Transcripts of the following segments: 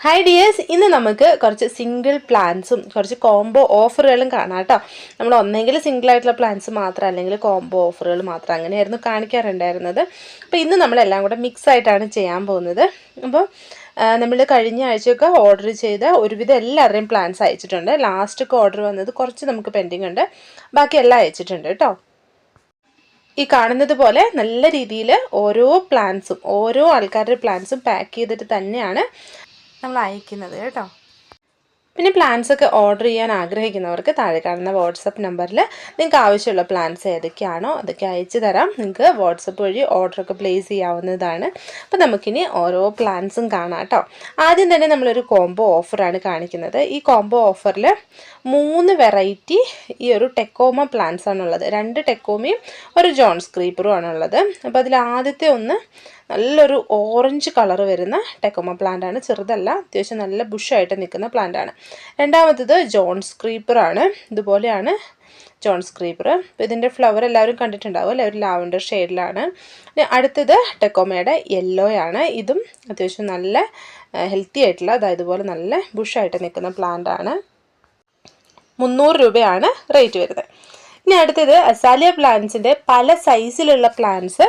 Hi dears ഇന്ന് നമുക്ക് കുറച്ച് സിംഗിൾ പ്ലാൻസും കുറച്ച് കോംബോ ഓഫറുകളും കാണാം കേട്ടോ. നമ്മൾ ഒന്നെങ്കിൽ സിംഗിൾ ആയിട്ടുള്ള പ്ലാൻസ് മാത്രം അല്ലെങ്കിൽ കോംബോ ഓഫറുകൾ മാത്രം അങ്ങനെയായിരുന്നു കാണിക്കാറുണ്ടായിരുന്നത്. അപ്പോൾ ഇന്ന് നമ്മളെല്ലാം കൂടെ മിക്സ് ആയിട്ടാണ് ചെയ്യാൻ പോകുന്നത്. അപ്പോൾ നമ്മൾ കഴിഞ്ഞ ആഴ്ചയൊക്കെ ഓർഡർ ചെയ്ത ഒരുവിധം എല്ലാവരുടെയും പ്ലാൻസ് അയച്ചിട്ടുണ്ട്. ലാസ്റ്റൊക്കെ ഓർഡർ വന്നത് കുറച്ച് നമുക്ക് പെൻഡിങ് ഉണ്ട്. ബാക്കി എല്ലാം അയച്ചിട്ടുണ്ട് കേട്ടോ. ഈ കാണുന്നത് പോലെ നല്ല രീതിയിൽ ഓരോ പ്ലാൻസും ഓരോ ആൾക്കാരുടെ പ്ലാൻസും പാക്ക് ചെയ്തിട്ട് തന്നെയാണ് നമ്മൾ അയക്കുന്നത് കേട്ടോ. പിന്നെ പ്ലാൻസ് ഒക്കെ ഓർഡർ ചെയ്യാൻ ആഗ്രഹിക്കുന്നവർക്ക് താഴെ കാണുന്ന വാട്സപ്പ് നമ്പറിൽ നിങ്ങൾക്ക് ആവശ്യമുള്ള പ്ലാൻസ് ഏതൊക്കെയാണോ അതൊക്കെ അയച്ചു തരാം. നിങ്ങൾക്ക് വാട്സപ്പ് വഴി ഓർഡറൊക്കെ പ്ലേസ് ചെയ്യാവുന്നതാണ്. അപ്പോൾ നമുക്കിനി ഓരോ പ്ലാൻസും കാണാം കേട്ടോ. ആദ്യം തന്നെ നമ്മളൊരു കോംബോ ഓഫറാണ് കാണിക്കുന്നത്. ഈ കോംബോ ഓഫറിൽ മൂന്ന് വെറൈറ്റി ഈ ഒരു ടെക്കോമ പ്ലാൻസ് ആണുള്ളത്. രണ്ട് ടെക്കോമയും ഒരു ജോൺസ് ക്രീപ്പറും ആണുള്ളത്. അപ്പോൾ അതിൽ ആദ്യത്തെ ഒന്ന് നല്ലൊരു ഓറഞ്ച് കളർ വരുന്ന ടെക്കോമ പ്ലാന്റ് ആണ്. ചെറുതല്ല അത്യാവശ്യം നല്ല ബുഷായിട്ട് നിൽക്കുന്ന പ്ലാന്റ് ആണ്. രണ്ടാമത്തത് ജോൺസ് ക്രീപ്പറാണ് ഇതുപോലെയാണ് ജോൺസ് ക്രീപ്പർ അപ്പോൾ ഇതിന്റെ ഫ്ലവർ എല്ലാവരും കണ്ടിട്ടുണ്ടാവും അല്ലേ? ഒരു ലാവൻഡർ ഷെയ്ഡിലാണ് അടുത്തത് ടെക്കോമയുടെ യെല്ലോ ആണ്. ഇതും അത്യാവശ്യം നല്ല ഹെൽത്തി ആയിട്ടുള്ള അതായത് ഇതുപോലെ നല്ല ബുഷായിട്ട് നിൽക്കുന്ന പ്ലാന്റ് ആണ്. മുന്നൂറ് രൂപയാണ് റേറ്റ് വരുന്നത്. ഇനി അടുത്തത് അസാലിയ പ്ലാന്റ്സിന്റെ പല സൈസിലുള്ള പ്ലാന്റ്സ്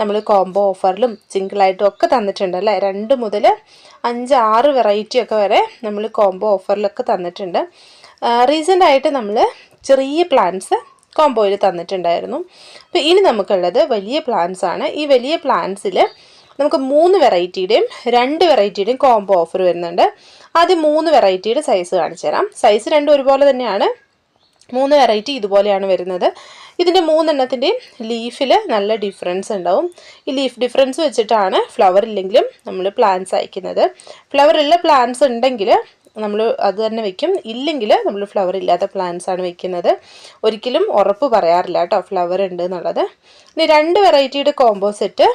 നമ്മൾ കോംബോ ഓഫറിലും സിംഗിളായിട്ടും ഒക്കെ തന്നിട്ടുണ്ട് അല്ലേ? രണ്ട് മുതൽ അഞ്ച് ആറ് വെറൈറ്റിയൊക്കെ വരെ നമ്മൾ കോംബോ ഓഫറിലൊക്കെ തന്നിട്ടുണ്ട്. റീസെന്റ് ആയിട്ട് നമ്മൾ ചെറിയ പ്ലാന്റ്സ് കോംബോയിൽ തന്നിട്ടുണ്ടായിരുന്നു. അപ്പോൾ ഇനി നമുക്കുള്ളത് വലിയ പ്ലാന്റ്സ് ആണ്. ഈ വലിയ പ്ലാന്റ്സിൽ നമുക്ക് മൂന്ന് വെറൈറ്റിയുടെയും രണ്ട് വെറൈറ്റിയുടെയും കോംബോ ഓഫർ വരുന്നുണ്ട്. ആദ്യം മൂന്ന് വെറൈറ്റിയുടെ സൈസ് കാണിച്ചു തരാം സൈസ് രണ്ടും ഒരുപോലെ തന്നെയാണ്. മൂന്ന് വെറൈറ്റി ഇതുപോലെയാണ് വരുന്നത്. ഇതിന്റെ മൂന്നെണ്ണത്തിന്റെയും ലീഫിൽ നല്ല ഡിഫറൻസ് ഉണ്ടാവും. ഈ ലീഫ് ഡിഫറൻസ് വെച്ചിട്ടാണ് ഫ്ലവർ ഇല്ലെങ്കിലും നമ്മൾ പ്ലാന്റ്സ് അയക്കുന്നത്. ഫ്ലവർ ഉള്ള പ്ലാന്റ്സ് ഉണ്ടെങ്കിൽ നമ്മൾ അത് തന്നെ വെക്കും. ഇല്ലെങ്കിൽ നമ്മൾ ഫ്ലവർ ഇല്ലാത്ത പ്ലാന്റ്സ് ആണ് വെക്കുന്നത്. ഒരിക്കലും ഉറപ്പ് പറയാറില്ല കേട്ടോ ഫ്ലവർ ഉണ്ട് എന്നുള്ളത്. ഇനി രണ്ട് വെറൈറ്റിയുടെ കോംബോ സെറ്റ്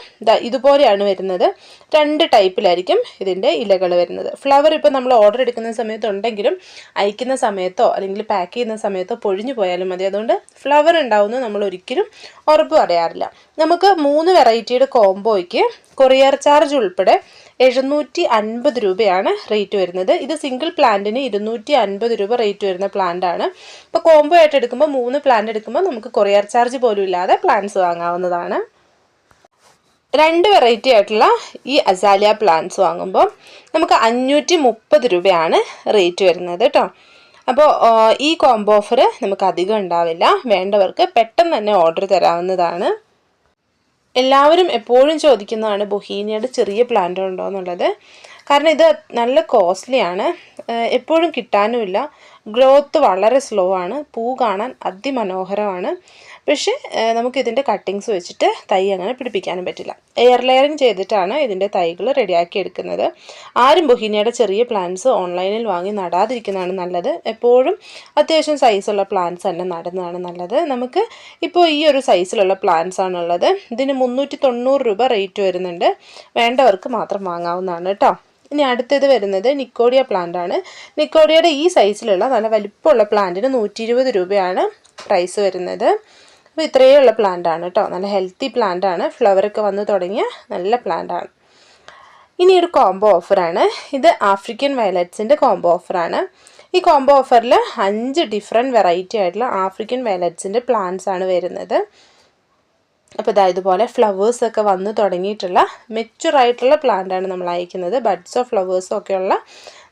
ഇതുപോലെയാണ് വരുന്നത്. രണ്ട് ടൈപ്പിലായിരിക്കും ഇതിന്റെ ഇലകൾ വരുന്നത്. ഫ്ലവർ ഇപ്പോൾ നമ്മൾ ഓർഡർ എടുക്കുന്ന സമയത്തുണ്ടെങ്കിലും അയക്കുന്ന സമയത്തോ അല്ലെങ്കിൽ പാക്ക് ചെയ്യുന്ന സമയത്തോ പൊഴിഞ്ഞു പോയാലും മതി. അതുകൊണ്ട് ഫ്ലവർ ഉണ്ടാവുമെന്ന് നമ്മൾ ഒരിക്കലും ഉറപ്പ് പറയാറില്ല. നമുക്ക് മൂന്ന് വെറൈറ്റിയുടെ കോംബോയ്ക്ക് കൊറിയർ ചാർജ് ഉൾപ്പെടെ എഴുന്നൂറ്റി അൻപത് രൂപയാണ് റേറ്റ് വരുന്നത്. ഇത് സിംഗിൾ പ്ലാന്റിന് ഇരുന്നൂറ്റി അൻപത് രൂപ റേറ്റ് വരുന്ന പ്ലാന്റ് ആണ്. ഇപ്പോൾ കോംബോ ആയിട്ട് എടുക്കുമ്പോൾ മൂന്ന് പ്ലാന്റ് എടുക്കുമ്പോൾ നമുക്ക് കൊറിയർ ചാർജ് പോലും ഇല്ലാതെ പ്ലാന്റ്സ് വാങ്ങാവുന്നതാണ്. രണ്ട് വെറൈറ്റി ആയിട്ടുള്ള ഈ അസാലിയ പ്ലാന്റ്സ് വാങ്ങുമ്പോൾ നമുക്ക് അഞ്ഞൂറ്റി മുപ്പത് രൂപയാണ് റേറ്റ് വരുന്നത് കേട്ടോ അപ്പോൾ ഈ കോംബോ ഓഫർ നമുക്ക് അധികം ഉണ്ടാവില്ല. വേണ്ടവർക്ക് പെട്ടെന്ന് തന്നെ ഓർഡർ തരാവുന്നതാണ്. എല്ലാവരും എപ്പോഴും ചോദിക്കുന്നതാണ് ബൊഹീനിയയുടെ ചെറിയ പ്ലാന്റ് ഉണ്ടോ എന്നുള്ളത്. കാരണം ഇത് നല്ല കോസ്റ്റ്ലിയാണ് എപ്പോഴും കിട്ടാനുമില്ല. ഗ്രോത്ത് വളരെ സ്ലോ ആണ്. പൂ കാണാൻ അതിമനോഹരമാണ്. പക്ഷേ നമുക്ക് ഇതിന്റെ കട്ടിങ്സ് വെച്ചിട്ട് തൈ അങ്ങനെ പിടിപ്പിക്കാനും പറ്റില്ല. എയർ ലെയറിങ് ചെയ്തിട്ടാണ് ഇതിന്റെ തൈകൾ റെഡിയാക്കി എടുക്കുന്നത്. ആരും ബൊഹീനിയയുടെ ചെറിയ പ്ലാന്റ്സ് ഓൺലൈനിൽ വാങ്ങി നടാതിരിക്കുന്നതാണ് നല്ലത്. എപ്പോഴും അത്യാവശ്യം സൈസുള്ള പ്ലാന്റ്സ് തന്നെ നടുന്നതാണ് നല്ലത്. നമുക്ക് ഇപ്പോൾ ഈ ഒരു സൈസിലുള്ള പ്ലാന്റ്സ് ആണുള്ളത്. ഇതിന് മുന്നൂറ്റി രൂപ റേറ്റ് വരുന്നുണ്ട്. വേണ്ടവർക്ക് മാത്രം വാങ്ങാവുന്നതാണ് കേട്ടോ. ഇനി അടുത്തത് വരുന്നത് നിക്കോഡിയ പ്ലാന്റ് ആണ്. നിക്കോഡിയയുടെ ഈ സൈസിലുള്ള നല്ല വലിപ്പമുള്ള പ്ലാന്റിന് നൂറ്റി രൂപയാണ് പ്രൈസ് വരുന്നത്. അപ്പോൾ ഇത്രയേ ഉള്ള പ്ലാന്റ് ആണ് കേട്ടോ നല്ല ഹെൽത്തി പ്ലാന്റ് ആണ്. ഫ്ലവറൊക്കെ വന്ന് തുടങ്ങിയ നല്ല പ്ലാന്റ് ആണ്. ഇനി ഒരു കോംബോ ഓഫറാണ് ഇത് ആഫ്രിക്കൻ വയലറ്റ്സിന്റെ കോംബോ ഓഫറാണ് ഈ കോംബോ ഓഫറിൽ അഞ്ച് ഡിഫറെന്റ് വെറൈറ്റി ആയിട്ടുള്ള ആഫ്രിക്കൻ വയലറ്റ്സിന്റെ പ്ലാന്റ്സ് ആണ് വരുന്നത്. അപ്പോൾ ഇതാ ഇതുപോലെ ഫ്ലവേഴ്സൊക്കെ വന്ന് തുടങ്ങിയിട്ടുള്ള മെച്ചുറായിട്ടുള്ള പ്ലാന്റാണ് നമ്മൾ അയക്കുന്നത്. ബഡ്സോ ഫ്ലവേഴ്സോ ഒക്കെയുള്ള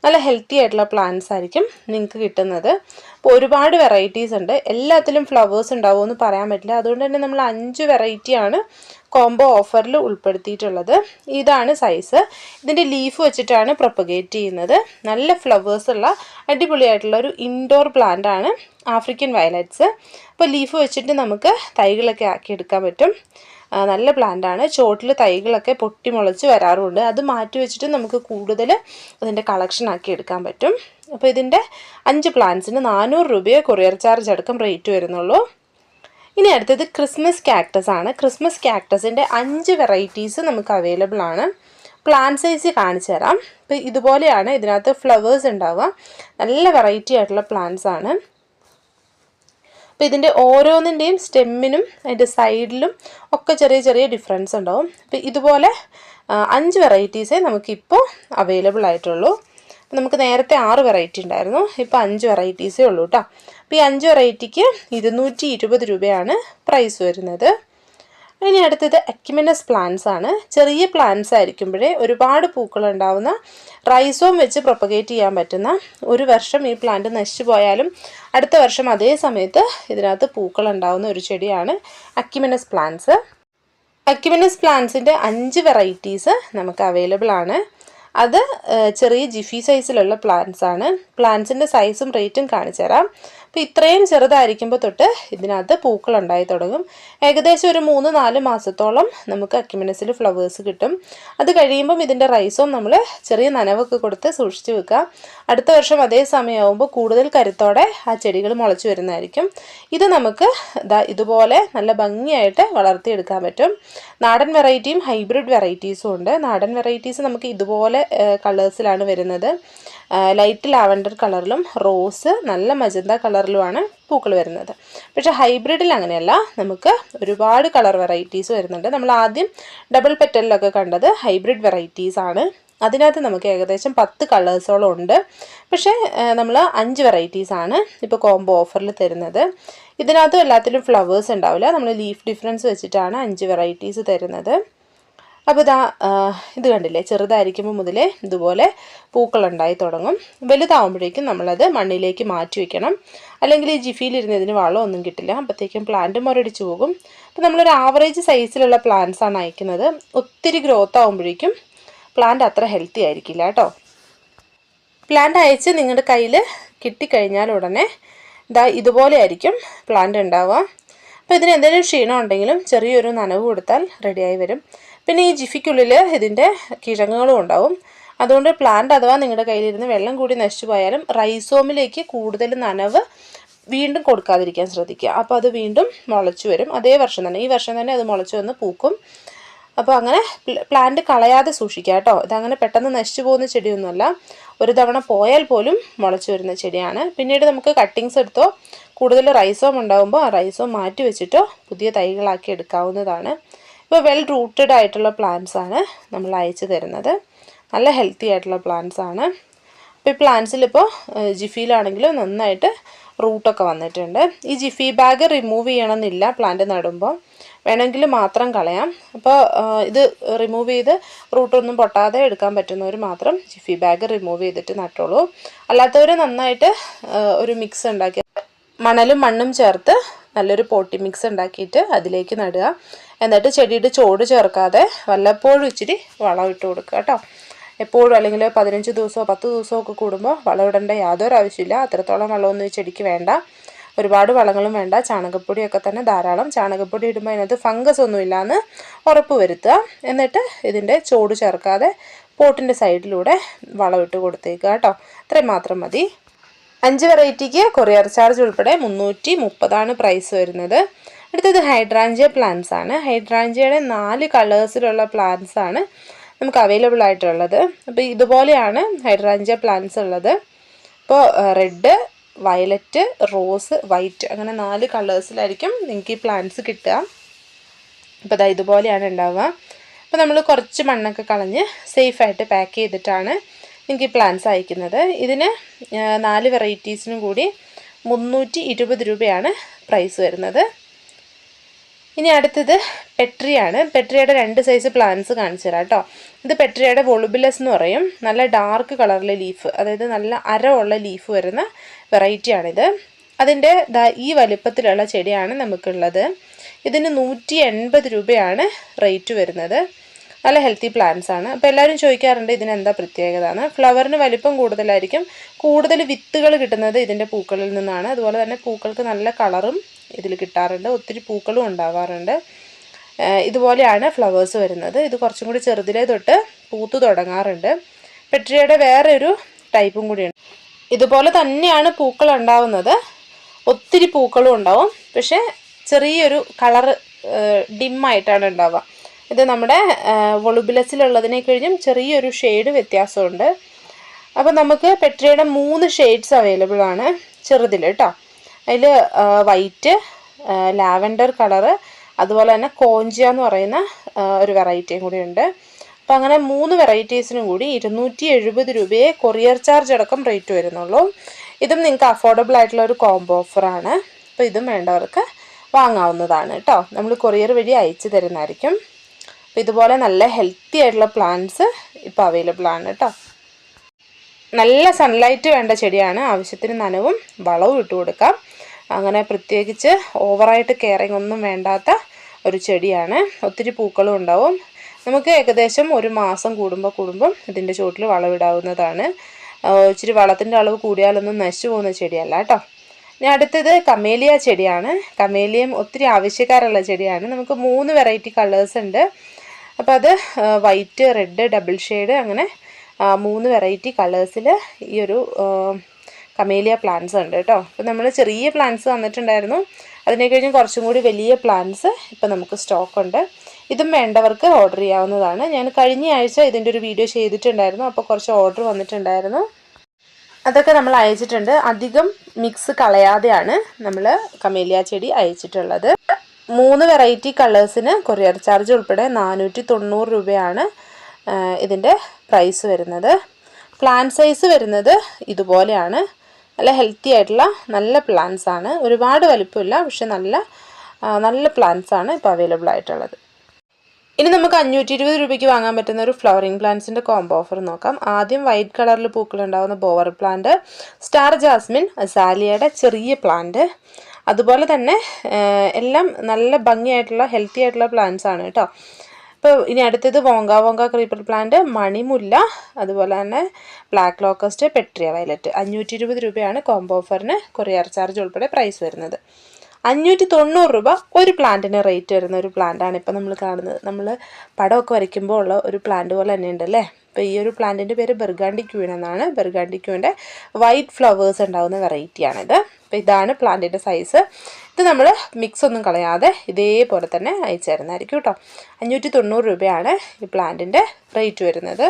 നല്ല ഹെൽത്തി ആയിട്ടുള്ള പ്ലാന്റ്സ് ആയിരിക്കും നിങ്ങൾക്ക് കിട്ടുന്നത്. അപ്പോൾ ഒരുപാട് വെറൈറ്റീസ് ഉണ്ട്. എല്ലാത്തിലും ഫ്ലവേഴ്സ് ഉണ്ടാവുമെന്ന് പറയാൻ പറ്റില്ല. അതുകൊണ്ട് തന്നെ നമ്മൾ അഞ്ച് വെറൈറ്റിയാണ് കോംബോ ഓഫറിൽ ഉൾപ്പെടുത്തിയിട്ടുള്ളത്. ഇതാണ് സൈസ് ഇതിന്റെ ലീഫ് വെച്ചിട്ടാണ് പ്രൊപ്പഗേറ്റ് ചെയ്യുന്നത്. നല്ല ഫ്ലവേഴ്സ് ഉള്ള അടിപൊളിയായിട്ടുള്ള ഒരു ഇൻഡോർ പ്ലാന്റ് ആണ് ആഫ്രിക്കൻ വയലറ്റ്സ് അപ്പോൾ ലീഫ് വെച്ചിട്ട് നമുക്ക് തൈകളൊക്കെ ആക്കിയെടുക്കാൻ പറ്റും. നല്ല പ്ലാന്റ് ആണ്. ചോട്ടിൽ തൈകളൊക്കെ പൊട്ടി മുളച്ച് വരാറുണ്ട്. അത് മാറ്റി വെച്ചിട്ട് നമുക്ക് കൂടുതൽ അതിന്റെ കളക്ഷൻ ആക്കി എടുക്കാൻ പറ്റും. അപ്പോൾ ഇതിന്റെ അഞ്ച് പ്ലാന്റ്സിന് നാനൂറ് രൂപയെ കൊറിയർ ചാർജ് അടക്കം റേറ്റ് വരുന്നുള്ളൂ. ഇനി അടുത്തത് ക്രിസ്മസ് ക്യാക്ടസ് ആണ്. ക്രിസ്മസ് ക്യാക്ടസിന്റെ അഞ്ച് വെറൈറ്റീസ് നമുക്ക് അവൈലബിൾ ആണ്. പ്ലാന്റ് സൈസ് കാണിച്ചു തരാം. ഇതുപോലെയാണ് ഇതിനകത്ത് ഫ്ലവേഴ്സ് ഉണ്ടാവുക. നല്ല വെറൈറ്റി ആയിട്ടുള്ള പ്ലാന്റ്സ് ആണ്. അപ്പോൾ ഇതിന്റെ ഓരോന്നിന്റെയും സ്റ്റെമ്മിനും അതിന്റെ സൈഡിലും ഒക്കെ ചെറിയ ചെറിയ ഡിഫറൻസ് ഉണ്ടാവും. അപ്പോൾ ഇതുപോലെ അഞ്ച് വെറൈറ്റീസേ നമുക്കിപ്പോൾ അവൈലബിൾ ആയിട്ടുള്ളൂ. നമുക്ക് നേരത്തെ ആറ് വെറൈറ്റി ഉണ്ടായിരുന്നു. ഇപ്പോൾ അഞ്ച് വെറൈറ്റീസേ ഉള്ളൂ കേട്ടോ അപ്പോൾ ഈ അഞ്ച് വെറൈറ്റിക്ക് ഇരുന്നൂറ്റി രൂപയാണ് പ്രൈസ് വരുന്നത്. ഇനി അടുത്തത് അക്യുമിനസ് പ്ലാന്റ്സ് ആണ്. ചെറിയ പ്ലാന്റ്സ് ആയിരിക്കുമ്പോഴേ ഒരുപാട് പൂക്കൾ ഉണ്ടാവുന്ന റൈസോം വെച്ച് പ്രൊപ്പഗേറ്റ് ചെയ്യാൻ പറ്റുന്ന ഒരു വർഷം ഈ പ്ലാന്റ് നശിച്ചു പോയാലും അടുത്ത വർഷം അതേ സമയത്ത് ഇതിനകത്ത് പൂക്കൾ ഉണ്ടാവുന്ന ഒരു ചെടിയാണ് അക്യുമിനസ് പ്ലാന്റ്സ് അക്യുമിനസ് പ്ലാന്റ്സിന്റെ അഞ്ച് വെറൈറ്റീസ് നമുക്ക് അവൈലബിൾ ആണ്. അത് ചെറിയ ജിഫി സൈസിലുള്ള പ്ലാന്റ്സ് ആണ്. പ്ലാന്റ്സിന്റെ സൈസും റേറ്റും കാണിച്ചു തരാം അപ്പോൾ ഇത്രയും ചെറുതായിരിക്കുമ്പോൾ തൊട്ട് ഇതിനകത്ത് പൂക്കൾ ഉണ്ടായി തുടങ്ങും. ഏകദേശം ഒരു മൂന്ന് നാല് മാസത്തോളം നമുക്ക് അക്യുമിനസിൽ ഫ്ലവേഴ്സ് കിട്ടും. അത് കഴിയുമ്പം ഇതിന്റെ റൈസും നമ്മൾ ചെറിയ നനവൊക്കെ കൊടുത്ത് സൂക്ഷിച്ച് വെക്കുക. അടുത്ത വർഷം അതേ സമയമാകുമ്പോൾ കൂടുതൽ കരുത്തോടെ ആ ചെടികൾ മുളച്ചു വരുന്നതായിരിക്കും. ഇത് നമുക്ക് ഇതുപോലെ നല്ല ഭംഗിയായിട്ട് വളർത്തിയെടുക്കാൻ പറ്റും. നാടൻ വെറൈറ്റിയും ഹൈബ്രിഡ് വെറൈറ്റീസും ഉണ്ട്. നാടൻ വെറൈറ്റീസ് നമുക്ക് ഇതുപോലെ കളേഴ്സിലാണ് വരുന്നത്. ലൈറ്റ് ലാവൻഡർ കളറിലും റോസ് നല്ല മജന്ത കളറിലുമാണ് പൂക്കൾ വരുന്നത്. പക്ഷേ ഹൈബ്രിഡിൽ അങ്ങനെയല്ല നമുക്ക് ഒരുപാട് കളർ വെറൈറ്റീസ് വരുന്നുണ്ട്. നമ്മൾ ആദ്യം ഡബിൾ പെറ്റലിലൊക്കെ കണ്ടത് ഹൈബ്രിഡ് വെറൈറ്റീസ് ആണ്. അതിനകത്ത് നമുക്ക് ഏകദേശം പത്ത് കളേഴ്സോളം ഉണ്ട്. പക്ഷേ നമ്മൾ അഞ്ച് വെറൈറ്റീസ് ആണ് ഇപ്പോൾ കോംബോ ഓഫറിൽ തരുന്നത്. ഇതിനകത്ത് എല്ലാത്തിലും ഫ്ലവേഴ്സ് ഉണ്ടാവില്ല. നമ്മൾ ലീഫ് ഡിഫറൻസ് വെച്ചിട്ടാണ് അഞ്ച് വെറൈറ്റീസ് തരുന്നത്. അപ്പോൾ ഇതാ ഇത് കണ്ടില്ലേ? ചെറുതായിരിക്കുമ്പോൾ മുതലേ ഇതുപോലെ പൂക്കളുണ്ടായി തുടങ്ങും. വലുതാവുമ്പോഴേക്കും നമ്മളത് മണ്ണിലേക്ക് മാറ്റി വെക്കണം. അല്ലെങ്കിൽ ഈ ജിഫിയിലിരുന്ന് ഇതിന് വളമൊന്നും കിട്ടില്ല. അപ്പോഴത്തേക്കും പ്ലാന്റ് മുരടിച്ചു പോകും. അപ്പോൾ നമ്മളൊരു ആവറേജ് സൈസിലുള്ള പ്ലാന്റ്സ് ആണ് അയക്കുന്നത്. ഒത്തിരി ഗ്രോത്ത് ആകുമ്പോഴേക്കും പ്ലാന്റ് അത്ര ഹെൽത്തി ആയിരിക്കില്ല കേട്ടോ. പ്ലാന്റ് അയച്ച് നിങ്ങളുടെ കയ്യിൽ കിട്ടിക്കഴിഞ്ഞാൽ ഉടനെ ഇതാ ഇതുപോലെ ആയിരിക്കും പ്ലാന്റ് ഉണ്ടാവുക. അപ്പോൾ ഇതിന് എന്തെങ്കിലും ക്ഷീണം ഉണ്ടെങ്കിലും ചെറിയൊരു നനവ് കൊടുത്താൽ റെഡിയായി വരും. പിന്നെ ഈ ജിഫിക്കുള്ളിൽ ഇതിന്റെ കിഴങ്ങുകളും ഉണ്ടാവും. അതുകൊണ്ട് പ്ലാന്റ് അഥവാ നിങ്ങളുടെ കയ്യിലിരുന്ന് വെള്ളം കൂടി നശിച്ചു പോയാലും റൈസോമിലേക്ക് കൂടുതൽ നനവ് വീണ്ടും കൊടുക്കാതിരിക്കാൻ ശ്രദ്ധിക്കുക. അപ്പോൾ അത് വീണ്ടും മുളച്ചു വരും. അതേ വർഷം തന്നെ. ഈ വർഷം തന്നെ അത് മുളച്ചു വന്ന് പൂക്കും. അപ്പോൾ അങ്ങനെ പ്ലാന്റ് കളയാതെ സൂക്ഷിക്കുക കേട്ടോ. ഇതങ്ങനെ പെട്ടെന്ന് നശിച്ചു പോകുന്ന ചെടിയൊന്നുമല്ല. ഒരു തവണ പോയാൽ പോലും മുളച്ചു വരുന്ന ചെടിയാണ്. പിന്നീട് നമുക്ക് കട്ടിങ്സ് എടുത്തോ കൂടുതൽ റൈസോം ഉണ്ടാകുമ്പോൾ ആ റൈസോം മാറ്റി വെച്ചിട്ടോ പുതിയ തൈകളാക്കി എടുക്കാവുന്നതാണ്. ഇപ്പോൾ വെൽ റൂട്ടഡ് ആയിട്ടുള്ള പ്ലാന്റ്സ് ആണ് നമ്മൾ അയച്ചു തരുന്നത്. നല്ല ഹെൽത്തി ആയിട്ടുള്ള പ്ലാന്റ്സ് ആണ്. അപ്പോൾ ഈ പ്ലാന്റ്സിലിപ്പോൾ ജിഫിയിലാണെങ്കിലും നന്നായിട്ട് റൂട്ടൊക്കെ വന്നിട്ടുണ്ട്. ഈ ജിഫി ബാഗ് റിമൂവ് ചെയ്യണമെന്നില്ല പ്ലാന്റ് നടുമ്പോൾ വേണമെങ്കിൽ മാത്രം കളയാം. അപ്പോൾ ഇത് റിമൂവ് ചെയ്ത് റൂട്ടൊന്നും പൊട്ടാതെ എടുക്കാൻ പറ്റുന്നവർ മാത്രം ജിഫി ബാഗ് റിമൂവ് ചെയ്തിട്ട് നട്ടോളൂ. അല്ലാത്തവർ നന്നായിട്ട് ഒരു മിക്സ് ഉണ്ടാക്കി. മണലും മണ്ണും ചേർത്ത് നല്ലൊരു പോട്ടി മിക്സ് ഉണ്ടാക്കിയിട്ട് അതിലേക്ക് നടുക. എന്നിട്ട് ചെടിയുടെ ചോട് ചേർക്കാതെ വല്ലപ്പോഴും ഇച്ചിരി വളം ഇട്ട് കൊടുക്കുക കേട്ടോ. എപ്പോഴും അല്ലെങ്കിൽ പതിനഞ്ച് ദിവസമോ പത്ത് ദിവസമോ ഒക്കെ കൂടുമ്പോൾ വളം ഇടേണ്ട യാതൊരു ആവശ്യമില്ല. അത്രത്തോളം വളമൊന്നും ഈ ചെടിക്ക് വേണ്ട. ഒരുപാട് വളങ്ങളും വേണ്ട. ചാണകപ്പൊടിയൊക്കെ തന്നെ ധാരാളം. ചാണകപ്പൊടി ഇടുമ്പോൾ അതിനകത്ത് ഫംഗസ് ഒന്നും ഇല്ലാന്ന് ഉറപ്പ് വരുത്തുക. എന്നിട്ട് ഇതിന്റെ ചോട് ചേർക്കാതെ പോട്ടിന്റെ സൈഡിലൂടെ വളമിട്ട് കൊടുത്തേക്കുക കേട്ടോ. അത്രയും മാത്രം മതി. അഞ്ച് വെറൈറ്റിക്ക് കൊറിയർ ചാർജ് ഉൾപ്പെടെ മുന്നൂറ്റി മുപ്പതാണ് പ്രൈസ് വരുന്നത്. അടുത്തത് ഹൈഡ്രാഞ്ചിയ പ്ലാന്റ്സ് ആണ്. ഹൈഡ്രാഞ്ചിയയുടെ നാല് കളേഴ്സിലുള്ള പ്ലാന്റ്സ് ആണ് നമുക്ക് അവൈലബിൾ ആയിട്ടുള്ളത്. അപ്പോൾ ഇതുപോലെയാണ് ഹൈഡ്രാഞ്ചിയ പ്ലാന്റ്സ് ഉള്ളത്. ഇപ്പോൾ റെഡ് വയലറ്റ് റോസ് വൈറ്റ് അങ്ങനെ നാല് കളേഴ്സിലായിരിക്കും നിങ്ങൾക്ക് ഈ പ്ലാന്റ്സ് കിട്ടുക. അപ്പോൾ ഇതാ ഇതുപോലെയാണ് ഉണ്ടാവുക. അപ്പോൾ നമ്മൾ കുറച്ച് മണ്ണൊക്കെ കളഞ്ഞ് സേഫായിട്ട് പാക്ക് ചെയ്തിട്ടാണ് ഈ പ്ലാന്റ്സ് അയക്കുന്നത്. ഇതിന് നാല് വെറൈറ്റീസിനും കൂടി മുന്നൂറ്റി ഇരുപത് രൂപയാണ് പ്രൈസ് വരുന്നത്. ഇനി അടുത്തത് പെട്രിയാണ് പെട്രിയുടെ രണ്ട് സൈസ് പ്ലാന്റ്സ് കാണിച്ചു തരാം കേട്ടോ ഇത് പെട്രിയുടെ വൊളുബിലസ് എന്ന് പറയും. നല്ല ഡാർക്ക് കളറിലെ ലീഫ് അതായത് നല്ല അര ഉള്ള ലീഫ് വരുന്ന വെറൈറ്റിയാണിത് അതിന്റെ ഈ വലിപ്പത്തിലുള്ള ചെടിയാണ് നമുക്കുള്ളത്. ഇതിന് നൂറ്റി രൂപയാണ് റേറ്റ് വരുന്നത്. നല്ല ഹെൽത്തി പ്ലാന്റ്സ് ആണ്. അപ്പോൾ എല്ലാവരും ചോദിക്കാറുണ്ട് ഇതിന് എന്താ പ്രത്യേകത എന്ന്. ഫ്ലവറിന് വലിപ്പം കൂടുതലായിരിക്കും. കൂടുതൽ വിത്തുകൾ കിട്ടുന്നത് ഇതിന്റെ പൂക്കളിൽ നിന്നാണ്. അതുപോലെ തന്നെ പൂക്കൾക്ക് നല്ല കളറും ഇതിൽ കിട്ടാറുണ്ട്. ഒത്തിരി പൂക്കളും ഉണ്ടാവാറുണ്ട്. ഇതുപോലെയാണ് ഫ്ലവേഴ്സ് വരുന്നത്. ഇത് കുറച്ചും കൂടി ചെറുതിലേ തൊട്ട് പൂത്തു തുടങ്ങാറുണ്ട്. പെട്രിയയുടെ വേറെ ഒരു ടൈപ്പും കൂടിയുണ്ട്. ഇതുപോലെ തന്നെയാണ് പൂക്കൾ ഉണ്ടാവുന്നത്. ഒത്തിരി പൂക്കളും ഉണ്ടാവും. പക്ഷേ ചെറിയൊരു കളറ് ഡിമ്മായിട്ടാണ് ഉണ്ടാവുക. ഇത് നമ്മുടെ വൊളുബിലസിലുള്ളതിനെ കഴിഞ്ഞും ചെറിയൊരു ഷെയ്ഡ് വ്യത്യാസമുണ്ട്. അപ്പോൾ നമുക്ക് പെട്രിയുടെ മൂന്ന് ഷെയ്ഡ്സ് അവൈലബിൾ ആണ് ചെറുതിൽ കേട്ടോ അതിൽ വൈറ്റ് ലാവൻഡർ കളറ് അതുപോലെ തന്നെ കോഞ്ചിയ എന്ന് പറയുന്ന ഒരു വെറൈറ്റിയും കൂടി ഉണ്ട്. അപ്പോൾ അങ്ങനെ മൂന്ന് വെറൈറ്റീസിനും കൂടി ഇരുന്നൂറ്റി എഴുപത് രൂപയെ കൊറിയർ ചാർജ് അടക്കം റേറ്റ് വരുന്നുള്ളൂ. ഇതും നിങ്ങൾക്ക് അഫോർഡബിൾ ആയിട്ടുള്ള ഒരു കോംബോ ഓഫറാണ് അപ്പോൾ ഇതും വേണ്ടവർക്ക് വാങ്ങാവുന്നതാണ് കേട്ടോ നമ്മൾ കൊറിയർ വഴി അയച്ചു തരുന്നതായിരിക്കും. അപ്പോൾ ഇതുപോലെ നല്ല ഹെൽത്തി ആയിട്ടുള്ള പ്ലാന്റ്സ് ഇപ്പോൾ അവൈലബിൾ ആണ് കേട്ടോ നല്ല സൺലൈറ്റ് വേണ്ട ചെടിയാണ്. ആവശ്യത്തിന് നനവും വളവും ഇട്ട് കൊടുക്കാം. അങ്ങനെ പ്രത്യേകിച്ച് ഓവറായിട്ട് കെയറിങ് ഒന്നും വേണ്ടാത്ത ഒരു ചെടിയാണ്. ഒത്തിരി പൂക്കളും ഉണ്ടാവും. നമുക്ക് ഏകദേശം ഒരു മാസം കൂടുമ്പോൾ കൂടുമ്പം ഇതിന്റെ ചുവട്ടിൽ വളവിടാവുന്നതാണ്. ഇച്ചിരി വളത്തിന്റെ അളവ് കൂടിയാലൊന്നും നശിച്ചു പോകുന്ന ചെടിയല്ല കേട്ടോ ഇനി അടുത്തത് കമേലിയ ചെടിയാണ്. കമേലിയം ഒത്തിരി ആവശ്യക്കാരുള്ള ചെടിയാണ്. നമുക്ക് മൂന്ന് വെറൈറ്റി കളേഴ്സ് ഉണ്ട്. അപ്പോൾ അത് വൈറ്റ് റെഡ് ഡബിൾ ഷെയ്ഡ് അങ്ങനെ മൂന്ന് വെറൈറ്റി കളേഴ്സിൽ ഈ ഒരു കമേലിയ പ്ലാന്റ്സ് ഉണ്ട് കേട്ടോ അപ്പോൾ നമ്മൾ ചെറിയ പ്ലാന്റ്സ് വന്നിട്ടുണ്ടായിരുന്നു. അതിനെ കഴിഞ്ഞ് കുറച്ചും കൂടി വലിയ പ്ലാന്റ്സ് ഇപ്പോൾ നമുക്ക് സ്റ്റോക്ക് ഉണ്ട്. ഇതും വേണ്ടവർക്ക് ഓർഡർ ചെയ്യാവുന്നതാണ്. ഞാൻ കഴിഞ്ഞ ആഴ്ച ഇതിന്റെ ഒരു വീഡിയോ ചെയ്തിട്ടുണ്ടായിരുന്നു. അപ്പോൾ കുറച്ച് ഓർഡർ വന്നിട്ടുണ്ടായിരുന്നു. അതൊക്കെ നമ്മൾ അയച്ചിട്ടുണ്ട്. അധികം മിക്സ് കളയാതെയാണ് നമ്മൾ കമേലിയ ചെടി അയച്ചിട്ടുള്ളത്. മൂന്ന് വെറൈറ്റി കളേഴ്സിന് കൊറിയർ ചാർജ് ഉൾപ്പെടെ നാനൂറ്റി തൊണ്ണൂറ് രൂപയാണ് ഇതിന്റെ പ്രൈസ് വരുന്നത്. പ്ലാൻ സൈസ് വരുന്നത് ഇതുപോലെയാണ്. നല്ല ഹെൽത്തി ആയിട്ടുള്ള നല്ല പ്ലാന്റ്സ് ആണ്. ഒരുപാട് വലിപ്പമില്ല പക്ഷെ നല്ല നല്ല പ്ലാന്റ്സ് ആണ് ഇപ്പോൾ അവൈലബിൾ ആയിട്ടുള്ളത്. ഇനി നമുക്ക് അഞ്ഞൂറ്റി ഇരുപത് രൂപയ്ക്ക് വാങ്ങാൻ പറ്റുന്ന ഒരു ഫ്ലവറിംഗ് പ്ലാന്റ്സിന്റെ കോംബോ ഓഫർ നോക്കാം. ആദ്യം വൈറ്റ് കളറിൽ പൂക്കളുണ്ടാകുന്ന ബോവർ പ്ലാന്റ് സ്റ്റാർ ജാസ്മിൻ സാലിയയുടെ ചെറിയ പ്ലാന്റ് അതുപോലെ തന്നെ എല്ലാം നല്ല ഭംഗിയായിട്ടുള്ള ഹെൽത്തി ആയിട്ടുള്ള പ്ലാന്റ്സ് ആണ് കേട്ടോ. ഇപ്പോൾ ഇനി അടുത്തത് വോങ്ക വോങ്ക ക്രീപ്പർ പ്ലാന്റ് മണിമുല്ല അതുപോലെ തന്നെ ബ്ലാക്ക് ലോക്കസ്റ്റ് പെട്രിയ വയലറ്റ് അഞ്ഞൂറ്റി ഇരുപത് രൂപയാണ് കോംബോ ഓഫറിന് കൊറിയർ ചാർജ് ഉൾപ്പെടെ പ്രൈസ് വരുന്നത്. അഞ്ഞൂറ്റി തൊണ്ണൂറ് രൂപ ഒരു പ്ലാന്റിന് റേറ്റ് വരുന്ന ഒരു പ്ലാന്റാണ് ഇപ്പോൾ നമ്മൾ കാണുന്നത്. നമ്മൾ പടമൊക്കെ വരയ്ക്കുമ്പോൾ ഉള്ള ഒരു പ്ലാന്റ് പോലെ തന്നെ ഉണ്ടല്ലേ അപ്പോൾ ഈ ഒരു പ്ലാന്റിന്റെ പേര് ബെർഗാണ്ടി ക്യൂൻ എന്നാണ്. ബെർഗാണ്ടി ക്യൂവിന്റെ വൈറ്റ് ഫ്ലവേഴ്സ് ഉണ്ടാകുന്ന വെറൈറ്റിയാണിത് അപ്പോൾ ഇതാണ് പ്ലാന്റിന്റെ സൈസ്. ഇത് നമ്മൾ മിക്സ് ഒന്നും കളയാതെ ഇതേപോലെ തന്നെ അയച്ചു തരുന്നതായിരിക്കും കേട്ടോ. അഞ്ഞൂറ്റി തൊണ്ണൂറ് രൂപയാണ് ഈ പ്ലാന്റിന്റെ റേറ്റ് വരുന്നത്.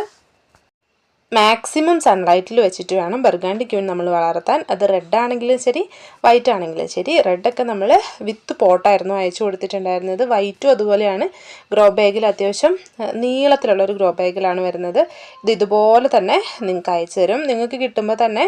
മാക്സിമം സൺലൈറ്റിൽ വെച്ചിട്ട് വേണം ബർഗാണ്ടി ക്യൂൺ നമ്മൾ വളർത്താൻ. അത് റെഡ് ആണെങ്കിലും ശരി വൈറ്റ് ആണെങ്കിലും ശരി. റെഡൊക്കെ നമ്മൾ വിത്ത് പോട്ടായിരുന്നു അയച്ചു കൊടുത്തിട്ടുണ്ടായിരുന്നത്. വൈറ്റും അതുപോലെയാണ്. ഗ്രോ ബാഗിൽ അത്യാവശ്യം നീളത്തിലുള്ള ഒരു ഗ്രോ ബാഗിലാണ് വരുന്നത്. ഇത് ഇതുപോലെ തന്നെ നിങ്ങൾക്ക് അയച്ചു തരും. നിങ്ങൾക്ക് കിട്ടുമ്പോൾ തന്നെ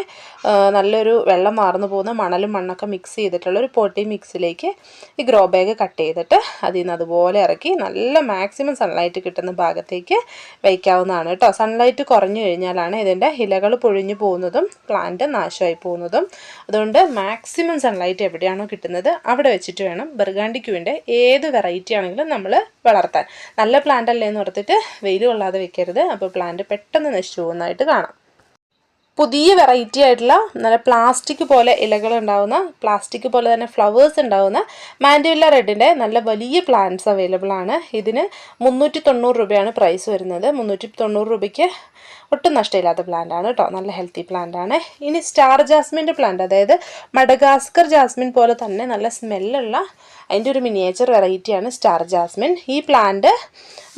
നല്ലൊരു വെള്ളം മാർന്നു പോകുന്ന മണലും മണ്ണൊക്കെ മിക്സ് ചെയ്തിട്ടുള്ള ഒരു പോട്ടി മിക്സിലേക്ക് ഈ ഗ്രോ ബാഗ് കട്ട് ചെയ്തിട്ട് അതിൽ നിന്ന് അതുപോലെ ഇറക്കി നല്ല മാക്സിമം സൺലൈറ്റ് കിട്ടുന്ന ഭാഗത്തേക്ക് വയ്ക്കാവുന്നതാണ് കേട്ടോ. സൺലൈറ്റ് കുറഞ്ഞു കഴിഞ്ഞാലാണ് ഇതിന്റെ ഇലകൾ പൊഴിഞ്ഞു പോകുന്നതും പ്ലാന്റ് നാശമായി പോകുന്നതും. അതുകൊണ്ട് മാക്സിമം സൺലൈറ്റ് എവിടെയാണോ കിട്ടുന്നത് അവിടെ വെച്ചിട്ട് വേണം ബെർഗാണ്ടിക്യൂവിന്റെ ഏത് വെറൈറ്റി ആണെങ്കിലും നമ്മൾ വളർത്താൻ. നല്ല പ്ലാന്റ് അല്ലേ എന്ന് ഓർത്തിട്ട് വെയിൽ കൊള്ളാതെ വെക്കരുത്. അപ്പോൾ പ്ലാന്റ് പെട്ടെന്ന് നശിച്ചു പോകുന്നതായിട്ട് കാണാം. പുതിയ വെറൈറ്റി ആയിട്ടുള്ള നല്ല പ്ലാസ്റ്റിക് പോലെ ഇലകൾ ഉണ്ടാവുന്ന പ്ലാസ്റ്റിക് പോലെ തന്നെ ഫ്ലവേഴ്സ് ഉണ്ടാവുന്ന മാൻഡുവില്ല റെഡിന്റെ നല്ല വലിയ പ്ലാന്റ്സ് അവൈലബിൾ ആണ്. ഇതിന് മുന്നൂറ്റി തൊണ്ണൂറ് രൂപയാണ് പ്രൈസ് വരുന്നത്. മുന്നൂറ്റി തൊണ്ണൂറ് രൂപയ്ക്ക് ഒട്ടും നഷ്ടമില്ലാത്ത പ്ലാന്റ് ആണ് കേട്ടോ നല്ല ഹെൽത്തി പ്ലാന്റ് ആണ്. ഇനി സ്റ്റാർ ജാസ്മിന്റെ പ്ലാന്റ് അതായത് മഡഗാസ്കർ ജാസ്മിൻ പോലെ തന്നെ നല്ല സ്മെല്ലുള്ള അതിന്റെ ഒരു മിനിയേച്ചർ വെറൈറ്റിയാണ് സ്റ്റാർ ജാസ്മിൻ ഈ പ്ലാന്റ്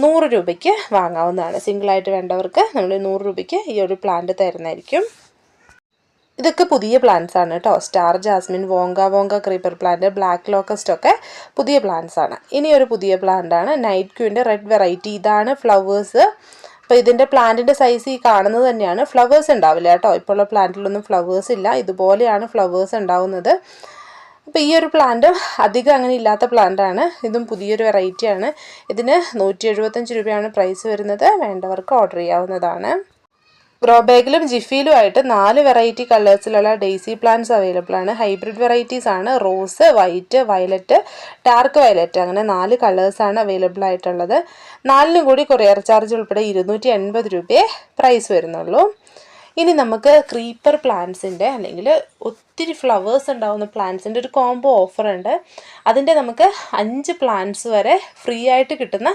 നൂറ് രൂപയ്ക്ക് വാങ്ങാവുന്നതാണ്. സിംഗിളായിട്ട് വേണ്ടവർക്ക് നമ്മൾ നൂറ് രൂപയ്ക്ക് ഈ ഒരു പ്ലാന്റ് തരുന്നതായിരിക്കും. ഇതൊക്കെ പുതിയ പ്ലാന്റ്സ് ആണ് കേട്ടോ. Star jasmine wonga wonga creeper plant black locust ഒക്കെ പുതിയ പ്ലാന്റ്സ് ആണ്. ഇനി ഒരു പുതിയ പ്ലാന്റ് ആണ്. നൈറ്റ് ക്യൂവിന്റെ റെഡ് വെറൈറ്റി ഇതാണ് ഫ്ലവേഴ്സ് അപ്പോൾ ഇതിന്റെ പ്ലാന്റിന്റെ സൈസ് ഈ കാണുന്നത് തന്നെയാണ്. ഫ്ലവേഴ്സ് ഉണ്ടാവില്ല കേട്ടോ. ഇപ്പോൾ ഉള്ള പ്ലാന്റിലൊന്നും ഫ്ലവേഴ്സ് ഇല്ല. ഇതുപോലെയാണ് ഫ്ലവേഴ്സ് ഉണ്ടാവുന്നത്. അപ്പോൾ ഈ ഒരു പ്ലാന്റ് അധികം അങ്ങനെ ഇല്ലാത്ത പ്ലാന്റാണ് ഇതും പുതിയൊരു വെറൈറ്റിയാണ് ഇതിന് നൂറ്റി എഴുപത്തഞ്ച് രൂപയാണ് പ്രൈസ് വരുന്നത്. വേണ്ടവർക്ക് ഓർഡർ ചെയ്യാവുന്നതാണ്. ഗ്രോ ബാഗിലും ജിഫിയിലും ആയിട്ട് നാല് വെറൈറ്റി കളേഴ്സിലുള്ള ഡെയ്സി പ്ലാന്റ്സ് അവൈലബിൾ ആണ്. ഹൈബ്രിഡ് വെറൈറ്റീസ് ആണ്. Rose white violet dark violet അങ്ങനെ നാല് കളേഴ്സാണ് അവൈലബിൾ ആയിട്ടുള്ളത്. നാലിനും കൂടി കൊറിയർ ചാർജ് ഉൾപ്പെടെ ഇരുന്നൂറ്റി എൺപത് രൂപയെ പ്രൈസ് വരുന്നുള്ളൂ. ഇനി നമുക്ക് ക്രീപ്പർ പ്ലാന്റ്സിന്റെ അല്ലെങ്കിൽ ഒത്തിരി ഫ്ലവേഴ്സ് ഉണ്ടാവുന്ന പ്ലാന്റ്സിന്റെ ഒരു കോംബോ ഓഫർ ഉണ്ട്. അതിന്റെ നമുക്ക് അഞ്ച് പ്ലാന്റ്സ് വരെ ഫ്രീ ആയിട്ട് കിട്ടുന്ന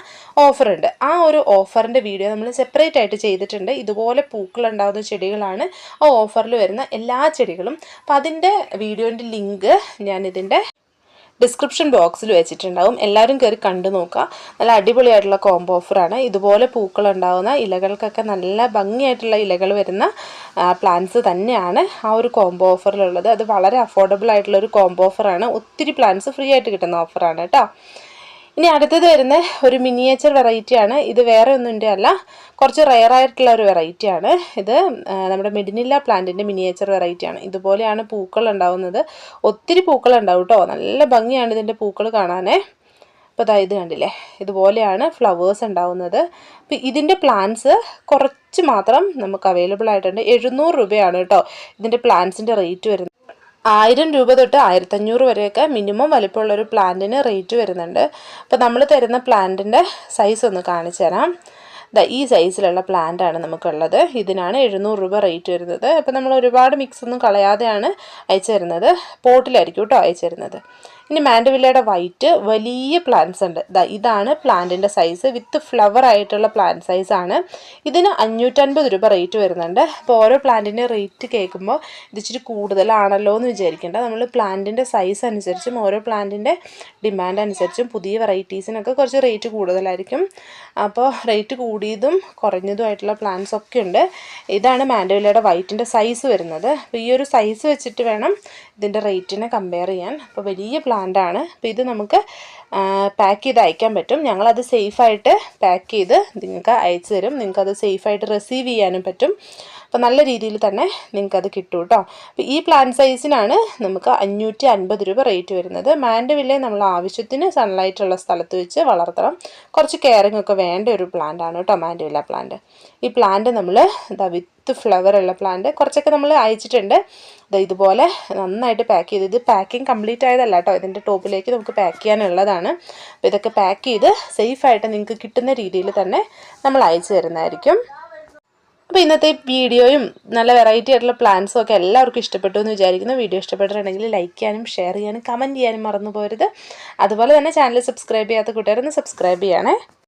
ഓഫർ ഉണ്ട്. ആ ഒരു ഓഫറിന്റെ വീഡിയോ നമ്മൾ സെപ്പറേറ്റ് ആയിട്ട് ചെയ്തിട്ടുണ്ട്. ഇതുപോലെ പൂക്കൾ ഉണ്ടാകുന്ന ചെടികളാണ് ആ ഓഫറിൽ വരുന്ന എല്ലാ ചെടികളും. അപ്പോൾ അതിന്റെ വീഡിയോന്റെ ലിങ്ക് ഞാൻ ഇതിന്റെ ഡിസ്ക്രിപ്ഷൻ ബോക്സിൽ വെച്ചിട്ടുണ്ടാവും. എല്ലാവരും കയറി കണ്ടു നോക്കുക. നല്ല അടിപൊളിയായിട്ടുള്ള കോംബോ ഓഫറാണ് ഇതുപോലെ പൂക്കൾ ഉണ്ടാകുന്ന ഇലകൾക്കൊക്കെ നല്ല ഭംഗിയായിട്ടുള്ള ഇലകൾ വരുന്ന പ്ലാന്റ്സ് തന്നെയാണ് ആ ഒരു കോംബോ ഓഫറിലുള്ളത് അത് വളരെ അഫോർഡബിൾ ആയിട്ടുള്ള ഒരു കോംബോ ഓഫറാണ് ഒത്തിരി പ്ലാന്റ്സ് ഫ്രീ ആയിട്ട് കിട്ടുന്ന ഓഫറാണ് കേട്ടോ. ഇനി അടുത്തത് വരുന്ന ഒരു മിനിയേച്ചർ വെറൈറ്റിയാണ് ഇത് വേറെ ഒന്നിന്റെ അല്ല. കുറച്ച് റെയർ ആയിട്ടുള്ള ഒരു വെറൈറ്റിയാണ് ഇത് നമ്മുടെ മെഡിനില്ല പ്ലാന്റിന്റെ മിനിയേച്ചർ വെറൈറ്റിയാണ് ഇതുപോലെയാണ് പൂക്കൾ ഉണ്ടാവുന്നത്. ഒത്തിരി പൂക്കൾ ഉണ്ടാവും കേട്ടോ നല്ല ഭംഗിയാണ് ഇതിന്റെ പൂക്കൾ കാണാനേ. അപ്പോൾ ഇതാ ഇത് കണ്ടില്ലേ? ഇതുപോലെയാണ് ഫ്ലവേഴ്സ് ഉണ്ടാവുന്നത്. അപ്പോൾ ഇതിന്റെ പ്ലാന്റ്സ് കുറച്ച് മാത്രം നമുക്ക് അവൈലബിൾ ആയിട്ടുണ്ട്. എഴുന്നൂറ് രൂപയാണ് കേട്ടോ ഇതിന്റെ പ്ലാന്റ്സിന്റെ റേറ്റ് വരുന്നത്. ആയിരം രൂപ തൊട്ട് ആയിരത്തഞ്ഞൂറ് വരെയൊക്കെ മിനിമം വലിപ്പമുള്ള ഒരു പ്ലാന്റിന് റേറ്റ് വരുന്നുണ്ട്. അപ്പോൾ നമ്മൾ തരുന്ന പ്ലാന്റിന്റെ സൈസ് ഒന്ന് കാണിച്ചു തരാം. ഈ സൈസിലുള്ള പ്ലാന്റ് ആണ് നമുക്കുള്ളത്. ഇതിനാണ് എഴുന്നൂറ് രൂപ റേറ്റ് വരുന്നത്. അപ്പോൾ നമ്മൾ ഒരുപാട് മിക്സ് ഒന്നും കളയാതെയാണ് അയച്ചു തരുന്നത്. പോട്ടിലായിരിക്കും കേട്ടോ അയച്ചു തരുന്നത്. ഇനി മാൻഡവില്ലയുടെ വൈറ്റ് വലിയ പ്ലാന്റ്സ് ഉണ്ട്. ഇതാണ് പ്ലാന്റിന്റെ സൈസ് വിത്ത് ഫ്ലവർ ആയിട്ടുള്ള പ്ലാന്റ് സൈസ് ആണ്. ഇതിന് അഞ്ഞൂറ്റൻപത് രൂപ റേറ്റ് വരുന്നുണ്ട്. അപ്പോൾ ഓരോ പ്ലാന്റിന്റെ റേറ്റ് കേൾക്കുമ്പോൾ ഇത് ഇച്ചിരി കൂടുതലാണല്ലോ എന്ന് വിചാരിക്കേണ്ട. നമ്മൾ പ്ലാന്റിന്റെ സൈസ് അനുസരിച്ചും ഓരോ പ്ലാന്റിന്റെ ഡിമാൻഡ് അനുസരിച്ചും പുതിയ വെറൈറ്റീസിനൊക്കെ കുറച്ച് റേറ്റ് കൂടുതലായിരിക്കും. അപ്പോൾ റേറ്റ് കൂടിയതും കുറഞ്ഞതുമായിട്ടുള്ള പ്ലാന്റ്സ് ഒക്കെ ഉണ്ട്. ഇതാണ് മാൻഡവില്ലയുടെ വൈറ്റിന്റെ സൈസ് വരുന്നത്. അപ്പോൾ ഈ ഒരു സൈസ് വെച്ചിട്ട് വേണം ഇതിന്റെ റേറ്റിനെ കമ്പയർ ചെയ്യാൻ. അപ്പോൾ വലിയ പ്ലാന്റ് ആണ് അപ്പോൾ ഇത് നമുക്ക് പാക്ക് ചെയ്ത് അയക്കാൻ പറ്റും. ഞങ്ങളത് സേഫായിട്ട് പാക്ക് ചെയ്ത് നിങ്ങൾക്ക് അയച്ചു തരും. നിങ്ങൾക്കത് സേഫായിട്ട് റിസീവ് ചെയ്യാനും പറ്റും. അപ്പോൾ നല്ല രീതിയിൽ തന്നെ നിങ്ങൾക്കത് കിട്ടും കേട്ടോ. അപ്പോൾ ഈ പ്ലാൻ സൈസിനാണ് നമുക്ക് അഞ്ഞൂറ്റി അൻപത് രൂപ റേറ്റ് വരുന്നത്. മാൻഡവില്ലേ നമ്മൾ ആവശ്യത്തിന് സൺലൈറ്റ് ഉള്ള സ്ഥലത്ത് വെച്ച് വളർത്തണം. കുറച്ച് കെയറിങ് ഒക്കെ വേണ്ട ഒരു പ്ലാന്റ് ആണ് കേട്ടോ മാൻഡവില്ല പ്ലാന്റ് ഈ പ്ലാന്റ് നമ്മൾ ഇതാ വിത്ത് ഫ്ലവർ ഉള്ള പ്ലാന്റ് കുറച്ചൊക്കെ നമ്മൾ അയച്ചിട്ടുണ്ട്. ദാ ഇതുപോലെ നന്നായിട്ട് പാക്ക് ചെയ്ത് ഇത് പാക്കിംഗ് കംപ്ലീറ്റ് ആയതല്ല കേട്ടോ. ഇതിന്റെ ടോപ്പിലേക്ക് നമുക്ക് പാക്ക് ചെയ്യാനുള്ളതാണ്. അപ്പോൾ ഇതൊക്കെ പാക്ക് ചെയ്ത് സേഫായിട്ട് നിങ്ങൾക്ക് കിട്ടുന്ന രീതിയിൽ തന്നെ നമ്മൾ അയച്ചു തരുന്നതായിരിക്കും. അപ്പോൾ ഇന്നത്തെ വീഡിയോയും നല്ല വെറൈറ്റി ആയിട്ടുള്ള പ്ലാൻസും ഒക്കെ എല്ലാവർക്കും ഇഷ്ടപ്പെട്ടു എന്ന് വിചാരിക്കുന്നു. വീഡിയോ ഇഷ്ടപ്പെട്ടിട്ടുണ്ടെങ്കിൽ ലൈക്ക് ചെയ്യാനും ഷെയർ ചെയ്യാനും കമന്റ് ചെയ്യാനും മറന്നു പോരുത്. അതുപോലെ തന്നെ ചാനൽ സബ്സ്ക്രൈബ് ചെയ്യാത്ത കൂട്ടുകാരൊന്ന് സബ്സ്ക്രൈബ് ചെയ്യണേ.